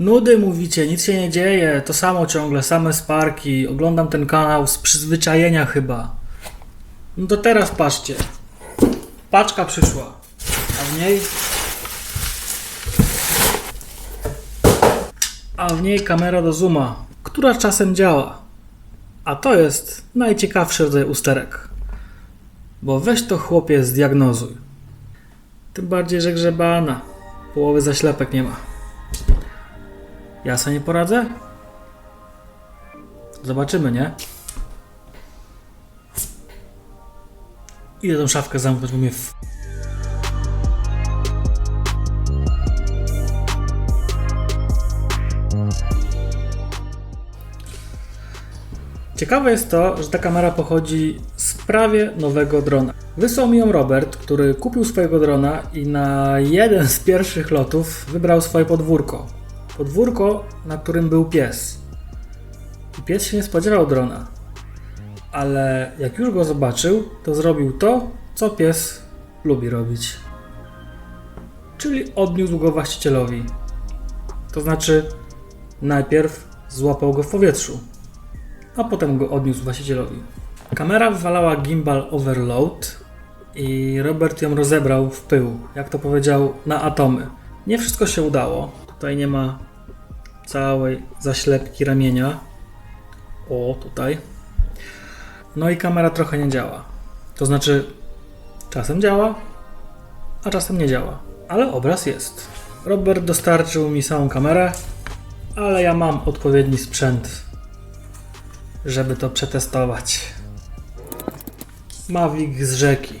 Nudy mówicie, nic się nie dzieje, to samo ciągle, same sparki. Oglądam ten kanał z przyzwyczajenia chyba. No to teraz patrzcie. Paczka przyszła. A w niej. A w niej kamera do zooma, która czasem działa. A to jest najciekawszy rodzaj usterek. Bo weź to chłopie zdiagnozuj. Tym bardziej, że grzebana. Połowy zaślepek nie ma. Ja sobie nie poradzę? Zobaczymy, nie? Idę tą szafkę zamknąć, bo mnie w... Ciekawe jest to, że ta kamera pochodzi z prawie nowego drona. Wysłał mi ją Robert, który kupił swojego drona i na jeden z pierwszych lotów wybrał swoje podwórko. Podwórko, na którym był pies. I pies się nie spodziewał drona. Ale jak już go zobaczył, to zrobił to, co pies lubi robić. Czyli odniósł go właścicielowi. To znaczy, najpierw złapał go w powietrzu, a potem go odniósł właścicielowi. Kamera wywalała gimbal overload i Robert ją rozebrał w pył, jak to powiedział, na atomy. Nie wszystko się udało. Tutaj nie ma całej zaślepki ramienia. O, tutaj. No i kamera trochę nie działa. To znaczy, czasem działa, a czasem nie działa. Ale obraz jest. Robert dostarczył mi samą kamerę, ale ja mam odpowiedni sprzęt, żeby to przetestować. Mavic z rzeki.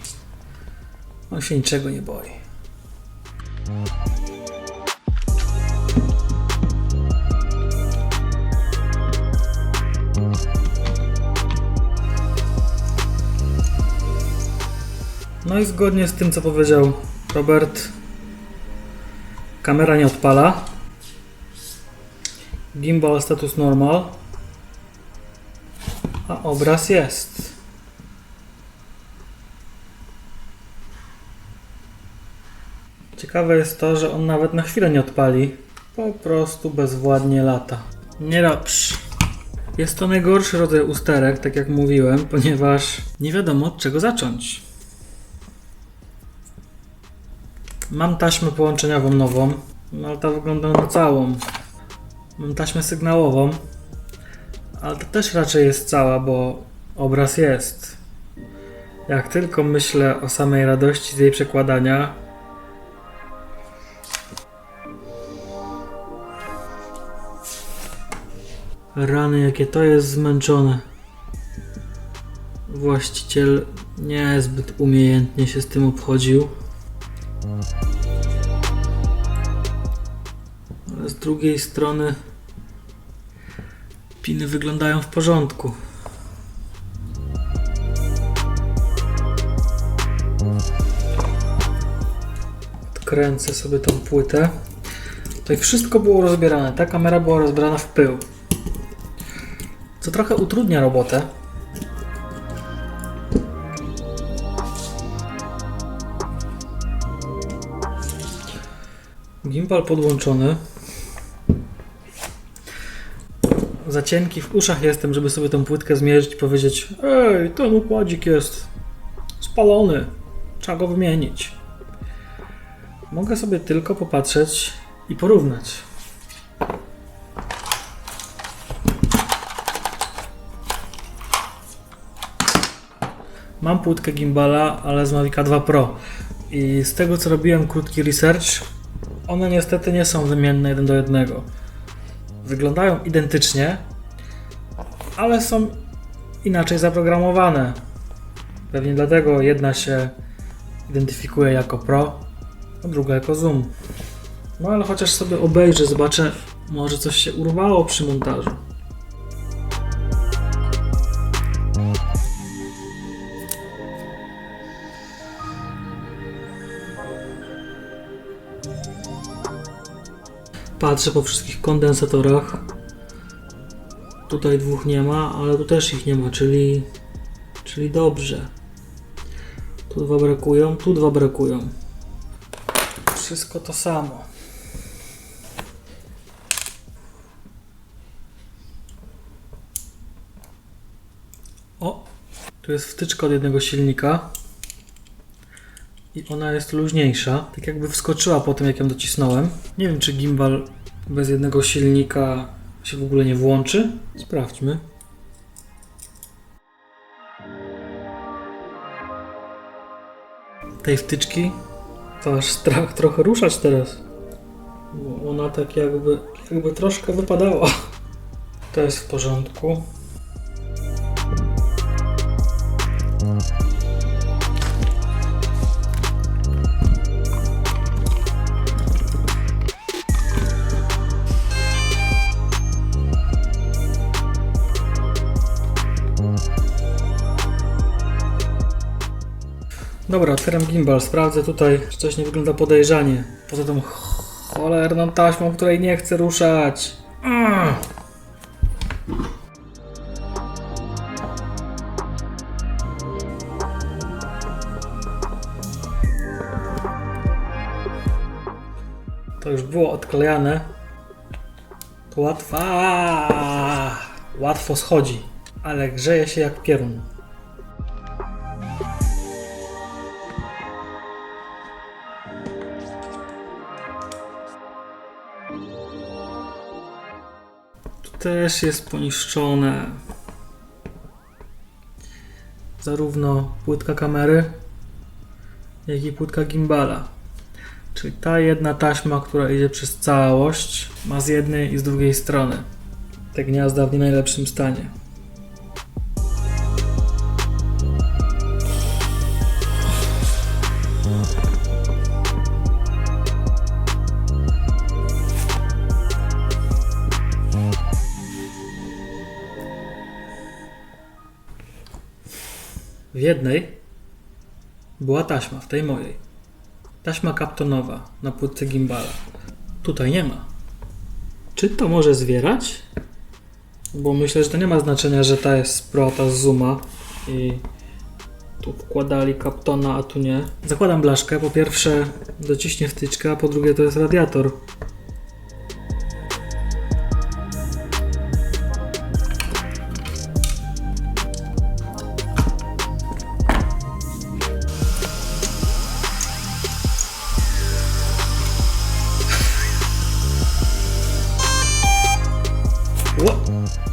On się niczego nie boi. No i zgodnie z tym, co powiedział Robert, kamera nie odpala. Gimbal status normal. A obraz jest. Ciekawe jest to, że on nawet na chwilę nie odpali. Po prostu bezwładnie lata. Niedobrze. Jest to najgorszy rodzaj usterek, tak jak mówiłem, ponieważ nie wiadomo od czego zacząć. Mam taśmę połączeniową nową, no ale ta wygląda na całą. Mam taśmę sygnałową, ale to też raczej jest cała, bo obraz jest. Jak tylko myślę o samej radości z jej przekładania, Rany, jakie to jest zmęczone. Właściciel niezbyt umiejętnie się z tym obchodził. Drugiej strony piny wyglądają w porządku. Odkręcę sobie tą płytę. Tutaj wszystko było rozbierane. Ta kamera była rozbrana w pył. Co trochę utrudnia robotę. Gimbal podłączony. Za cienki w uszach jestem, żeby sobie tą płytkę zmierzyć i powiedzieć Ej, ten układzik jest spalony. Trzeba go wymienić. Mogę sobie tylko popatrzeć i porównać. Mam płytkę gimbala, ale z Mavica 2 Pro. I z tego co robiłem krótki research, one niestety nie są wymienne jeden do jednego. Wyglądają identycznie, ale są inaczej zaprogramowane. Pewnie dlatego jedna się identyfikuje jako Pro, a druga jako Zoom. No ale chociaż sobie obejrzę, zobaczę, może coś się urwało przy montażu. Patrzę po wszystkich kondensatorach. Tutaj dwóch nie ma, ale tu też ich nie ma, czyli, czyli dobrze. Tu dwa brakują, tu dwa brakują. Wszystko to samo. O, tu jest wtyczka od jednego silnika. I ona jest luźniejsza. Tak jakby wskoczyła po tym, jak ją docisnąłem. Nie wiem, czy gimbal bez jednego silnika się w ogóle nie włączy. Sprawdźmy. Tej wtyczki to aż strach trochę ruszać teraz. Bo ona tak jakby, jakby troszkę wypadała. To jest w porządku. Dobra, otwieram gimbal, sprawdzę tutaj, czy coś nie wygląda podejrzanie. Poza tą cholerną taśmą, której nie chcę ruszać. Mm. To już było odklejane. To łatwo. Aaa! Łatwo schodzi, ale grzeje się jak pierun. Też jest poniszczone. Zarówno płytka kamery, jak i płytka gimbala. Czyli ta jedna taśma, która idzie przez całość, ma z jednej i z drugiej strony. Te gniazda w nie najlepszym stanie. W jednej była taśma, w tej mojej. Taśma kaptonowa na płytce gimbala. Tutaj nie ma. Czy to może zwierać? Bo myślę, że to nie ma znaczenia, że ta jest z Pro, a ta z Zooma i tu wkładali kaptona, a tu nie. Zakładam blaszkę. Po pierwsze dociśnie wtyczkę, a po drugie to jest radiator.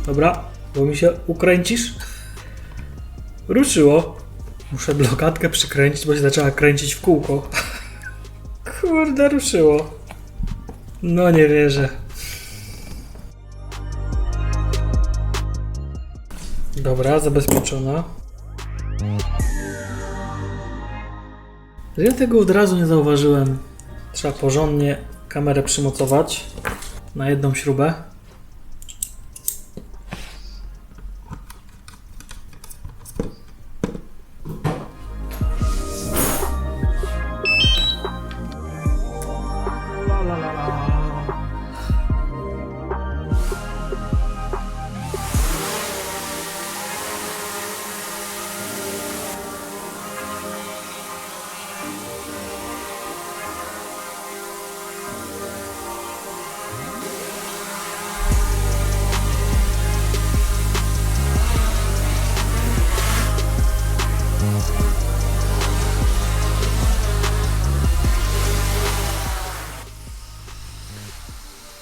Dobra, bo mi się ukręcisz. Ruszyło. Muszę blokadkę przykręcić, bo się zaczęła kręcić w kółko. Kurde, ruszyło. No nie wierzę. Dobra, zabezpieczona. Ja tego od razu nie zauważyłem. Trzeba porządnie kamerę przymocować na jedną śrubę.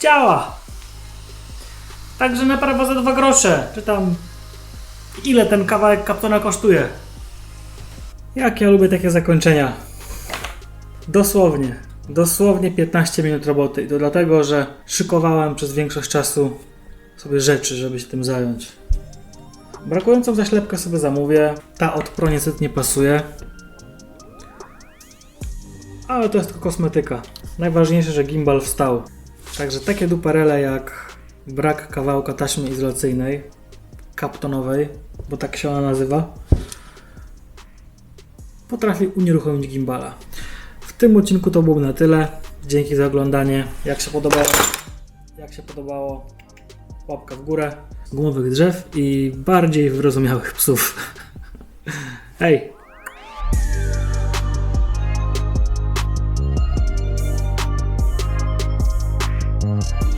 Działa! Także naprawa za dwa grosze. Czy tam ile ten kawałek kaptona kosztuje? Jak ja lubię takie zakończenia. Dosłownie. Dosłownie 15 minut roboty. I to dlatego, że szykowałem przez większość czasu sobie rzeczy, żeby się tym zająć. Brakującą zaślepkę sobie zamówię. Ta od Pro niestety nie pasuje. Ale to jest tylko kosmetyka. Najważniejsze, że gimbal wstał. Także takie duperele jak brak kawałka taśmy izolacyjnej, kaptonowej, bo tak się ona nazywa, potrafi unieruchomić gimbala. W tym odcinku to było na tyle. Dzięki za oglądanie. Jak się podobało, jak się podobało, łapka w górę, gumowych drzew i bardziej wyrozumiałych psów. Hej! Bye.